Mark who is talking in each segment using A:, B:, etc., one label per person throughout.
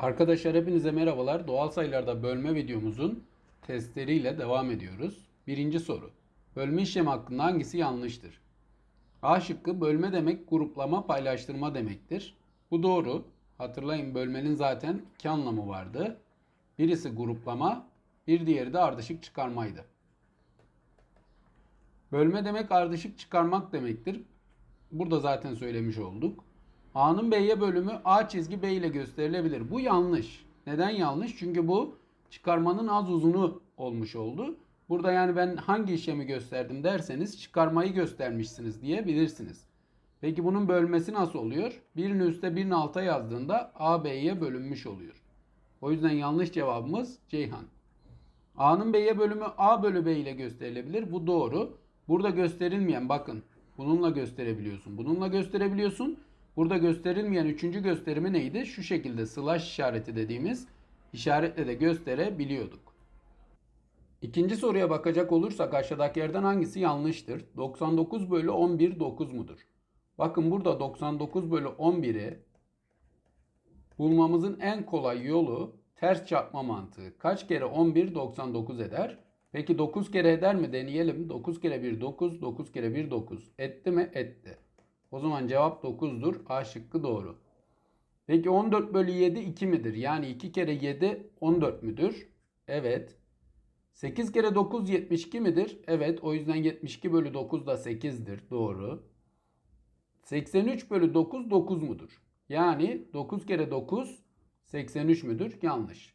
A: Arkadaşlar hepinize merhabalar. Doğal sayılarda bölme videomuzun testleriyle devam ediyoruz. Birinci soru. Bölme işlemi hakkında hangisi yanlıştır? A şıkkı bölme demek gruplama paylaştırma demektir. Bu doğru. Hatırlayın bölmenin zaten iki anlamı vardı. Birisi gruplama, bir diğeri de ardışık çıkarmaydı. Bölme demek ardışık çıkarmak demektir. Burada zaten söylemiş olduk. A'nın B'ye bölümü A çizgi B ile gösterilebilir. Bu yanlış. Neden yanlış? Çünkü bu çıkarmanın az uzunu olmuş oldu. Burada yani ben hangi işlemi gösterdim derseniz çıkarmayı göstermişsiniz diyebilirsiniz. Peki bunun bölmesi nasıl oluyor? Birini üste birini alta yazdığında A B'ye bölünmüş oluyor. O yüzden yanlış cevabımız Ceyhan. A'nın B'ye bölümü A bölü B ile gösterilebilir. Bu doğru. Burada gösterilmeyen bakın bununla gösterebiliyorsun. Bununla gösterebiliyorsun. Burada gösterilmeyen üçüncü gösterimi neydi? Şu şekilde slash işareti dediğimiz işaretle de gösterebiliyorduk. İkinci soruya bakacak olursak aşağıdakilerden hangisi yanlıştır? 99 bölü 11 9 mudur? Bakın burada 99 bölü 11'i bulmamızın en kolay yolu ters çarpma mantığı. Kaç kere 11 99 eder? Peki 9 kere eder mi deneyelim. 9 kere 1 9, 9 kere 1 9. Etti mi? Etti. O zaman cevap 9'dur. A şıkkı doğru. Peki 14 bölü 7 2 midir? Yani 2 kere 7 14 müdür? Evet. 8 kere 9 72 midir? Evet. O yüzden 72 bölü 9 da 8'dir. Doğru. 83 bölü 9 9 mudur? Yani 9 kere 9 83 müdür? Yanlış.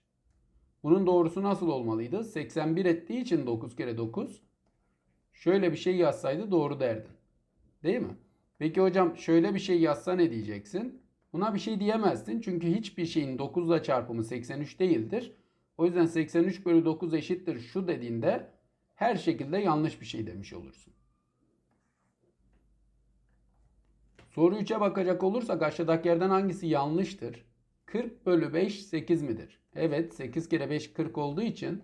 A: Bunun doğrusu nasıl olmalıydı? 81 ettiği için 9 kere 9 şöyle bir şey yazsaydı doğru derdin. Değil mi? Peki hocam şöyle bir şey yazsa ne diyeceksin? Buna bir şey diyemezsin. Çünkü hiçbir şeyin 9 ile çarpımı 83 değildir. O yüzden 83 bölü 9 eşittir şu dediğinde her şekilde yanlış bir şey demiş olursun. Soru 3'e bakacak olursak aşağıdakilerden hangisi yanlıştır? 40 bölü 5 8 midir? Evet 8 kere 5 40 olduğu için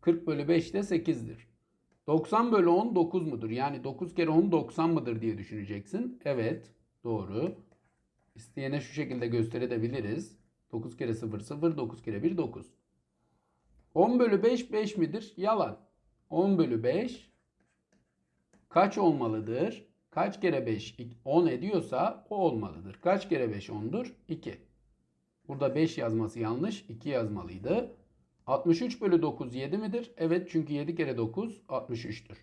A: 40 bölü 5 de 8'dir. 90 bölü 10 9 mudur? Yani 9 kere 10 90 mıdır diye düşüneceksin. Evet doğru. İsteyene şu şekilde gösterebiliriz. 9 kere 0 0 9 kere 1 9. 10 bölü 5 5 midir? Yalan. 10 bölü 5 kaç olmalıdır? Kaç kere 5 10 ediyorsa o olmalıdır. Kaç kere 5 10'dur? 2. Burada 5 yazması yanlış. 2 yazmalıydı. 63 bölü 9 7 midir? Evet çünkü 7 kere 9 63'tür.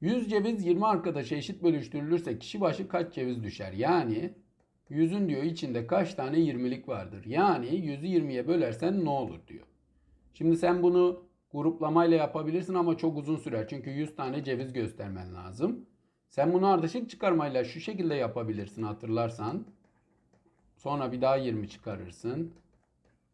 A: 100 ceviz 20 arkadaşa eşit bölüştürülürse kişi başı kaç ceviz düşer? Yani 100'ün diyor içinde kaç tane 20'lik vardır? Yani 100'ü 20'ye bölersen ne olur diyor. Şimdi sen bunu gruplamayla yapabilirsin ama çok uzun sürer. Çünkü 100 tane ceviz göstermen lazım. Sen bunu ardışık çıkarmayla şu şekilde yapabilirsin hatırlarsan. Sonra bir daha 20 çıkarırsın.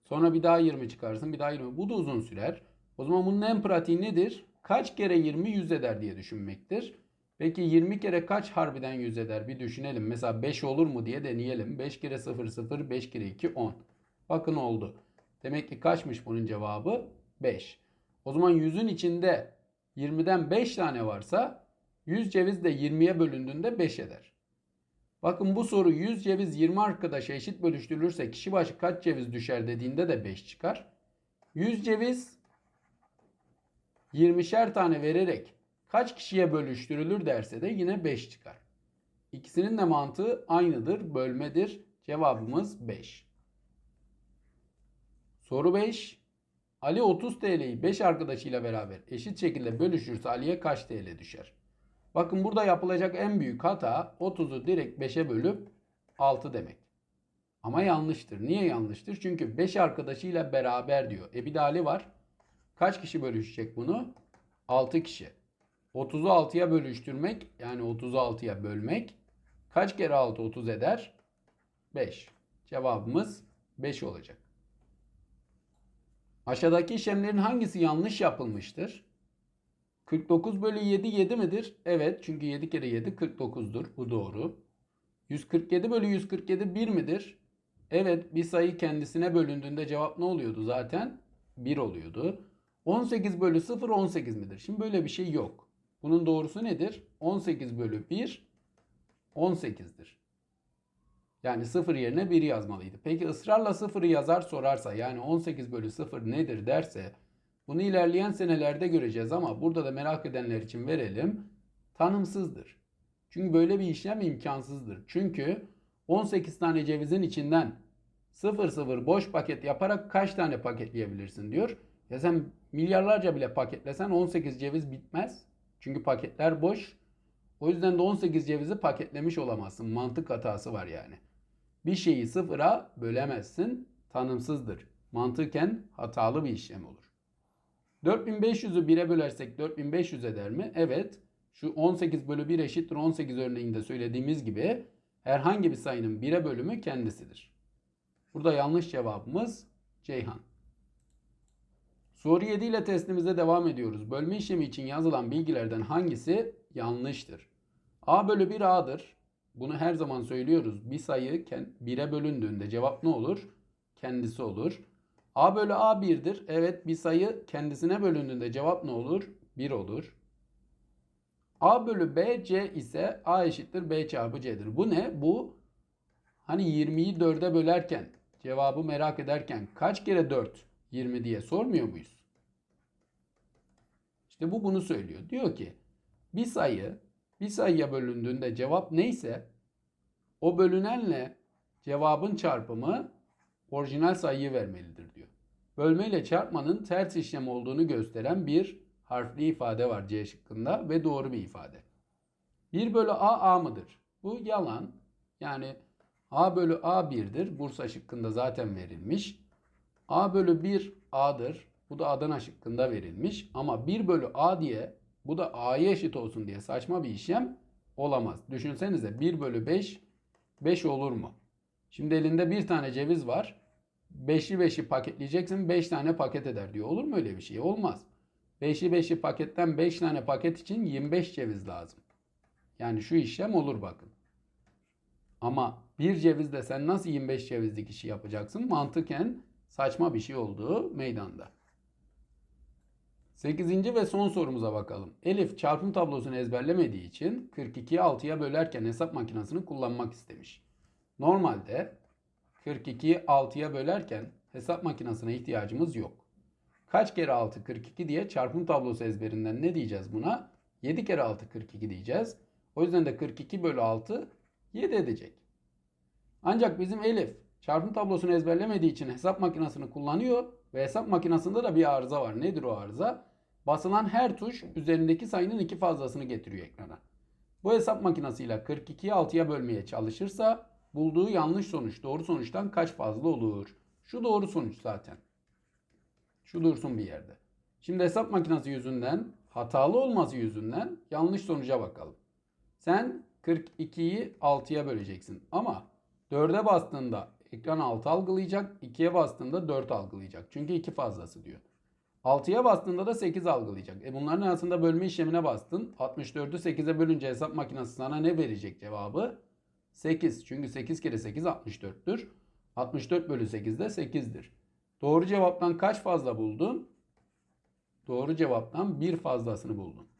A: Sonra bir daha 20 çıkarsın. Bir daha 20. Bu da uzun sürer. O zaman bunun en pratiği nedir? Kaç kere 20 100 eder diye düşünmektir. Peki 20 kere kaç harbiden 100 eder? Bir düşünelim. Mesela 5 olur mu diye deneyelim. 5 kere 0 0, 5 kere 2 10. Bakın oldu. Demek ki kaçmış bunun cevabı? 5. O zaman 100'ün içinde 20'den 5 tane varsa 100 ceviz de 20'ye bölündüğünde 5 eder. Bakın bu soru 100 ceviz 20 arkadaşa eşit bölüştürülürse kişi başı kaç ceviz düşer dediğinde de 5 çıkar. 100 ceviz 20'şer tane vererek kaç kişiye bölüştürülür derse de yine 5 çıkar. İkisinin de mantığı aynıdır, bölmedir. Cevabımız 5. Soru 5. Ali 30 TL'yi 5 arkadaşıyla beraber eşit şekilde bölüşürse Ali'ye kaç TL düşer? Bakın burada yapılacak en büyük hata 30'u direkt 5'e bölüp 6 demek. Ama yanlıştır. Niye yanlıştır? Çünkü 5 arkadaşıyla beraber diyor. E bir de Ali var. Kaç kişi bölüşecek bunu? 6 kişi. 30'u 6'ya bölüştürmek yani 30'u 6'ya bölmek kaç kere 6 30 eder? 5. Cevabımız 5 olacak. Aşağıdaki işlemlerin hangisi yanlış yapılmıştır? 49 bölü 7 7 midir? Evet çünkü 7 kere 7 49'dur. Bu doğru. 147 bölü 147 1 midir? Evet bir sayı kendisine bölündüğünde cevap ne oluyordu zaten? 1 oluyordu. 18 bölü 0 18 midir? Şimdi böyle bir şey yok. Bunun doğrusu nedir? 18 bölü 1 18'dir. Yani 0 yerine 1 yazmalıydı. Peki ısrarla 0'ı yazar sorarsa yani 18 bölü 0 nedir derse bunu ilerleyen senelerde göreceğiz ama burada da merak edenler için verelim. Tanımsızdır. Çünkü böyle bir işlem imkansızdır. Çünkü 18 tane cevizin içinden 0 0 boş paket yaparak kaç tane paketleyebilirsin diyor. Ya sen milyarlarca bile paketlesen 18 ceviz bitmez. Çünkü paketler boş. O yüzden de 18 cevizi paketlemiş olamazsın. Mantık hatası var yani. Bir şeyi sıfıra bölemezsin. Tanımsızdır. Mantıken hatalı bir işlem olur. 4500'ü 1'e bölersek 4500 eder mi? Evet. Şu 18 bölü 1 eşittir 18 örneğinde söylediğimiz gibi herhangi bir sayının 1'e bölümü kendisidir. Burada yanlış cevabımız Ceyhan. Soru 7 ile testimize devam ediyoruz. Bölme işlemi için yazılan bilgilerden hangisi yanlıştır? A bölü 1 A'dır. Bunu her zaman söylüyoruz. Bir sayı 1'e bölündüğünde cevap ne olur? Kendisi olur. A bölü A 1'dir. Evet bir sayı kendisine bölündüğünde cevap ne olur? 1 olur. A bölü B C ise A eşittir B çarpı C'dir. Bu ne? Bu hani 20'yi 4'e bölerken cevabı merak ederken kaç kere 4 20 diye sormuyor muyuz? İşte bu bunu söylüyor. Diyor ki bir sayı bir sayıya bölündüğünde cevap neyse o bölünenle cevabın çarpımı orijinal sayıyı vermelidir diyor. Bölme ile çarpmanın ters işlem olduğunu gösteren bir harfli ifade var C şıkkında ve doğru bir ifade. 1 bölü A A mıdır? Bu yalan. Yani A bölü A 1'dir. Bursa şıkkında zaten verilmiş. A bölü 1 A'dır. Bu da Adana şıkkında verilmiş. Ama 1 bölü A diye bu da A'ya eşit olsun diye saçma bir işlem olamaz. Düşünsenize 1 bölü 5 5 olur mu? Şimdi elinde bir tane ceviz var. 5'i 5'i paketleyeceksin 5 tane paket eder diyor. Olur mu öyle bir şey? Olmaz. 5'i 5'i paketten 5 tane paket için 25 ceviz lazım. Yani şu işlem olur bakın. Ama bir cevizde sen nasıl 25 cevizlik işi yapacaksın? Mantıken saçma bir şey olduğu meydanda. 8. ve son sorumuza bakalım. Elif çarpım tablosunu ezberlemediği için 42'yi 6'ya bölerken hesap makinesini kullanmak istemiş. Normalde 42'yi 6'ya bölerken hesap makinesine ihtiyacımız yok. Kaç kere 6 42 diye çarpım tablosu ezberinden ne diyeceğiz buna? 7 kere 6 42 diyeceğiz. O yüzden de 42 bölü 6 7 edecek. Ancak bizim Elif çarpım tablosunu ezberlemediği için hesap makinesini kullanıyor ve hesap makinesinde de bir arıza var. Nedir o arıza? Basılan her tuş üzerindeki sayının iki fazlasını getiriyor ekrana. Bu hesap makinesiyle 42'yi 6'ya bölmeye çalışırsa bulduğu yanlış sonuç doğru sonuçtan kaç fazla olur? Şu doğru sonuç zaten. Şu dursun bir yerde. Şimdi hesap makinesi yüzünden hatalı olması yüzünden yanlış sonuca bakalım. Sen 42'yi 6'ya böleceksin ama 4'e bastığında ekran 6 algılayacak, 2'ye bastığında 4 algılayacak. Çünkü 2 fazlası diyor. 6'ya bastığında da 8 algılayacak. E bunların arasında bölme işlemine bastın. 64'ü 8'e bölünce hesap makinesi sana ne verecek cevabı? 8. Çünkü 8 kere 8 64'tür. 64 bölü 8 de 8'dir. Doğru cevaptan kaç fazla buldun? Doğru cevaptan bir fazlasını buldun.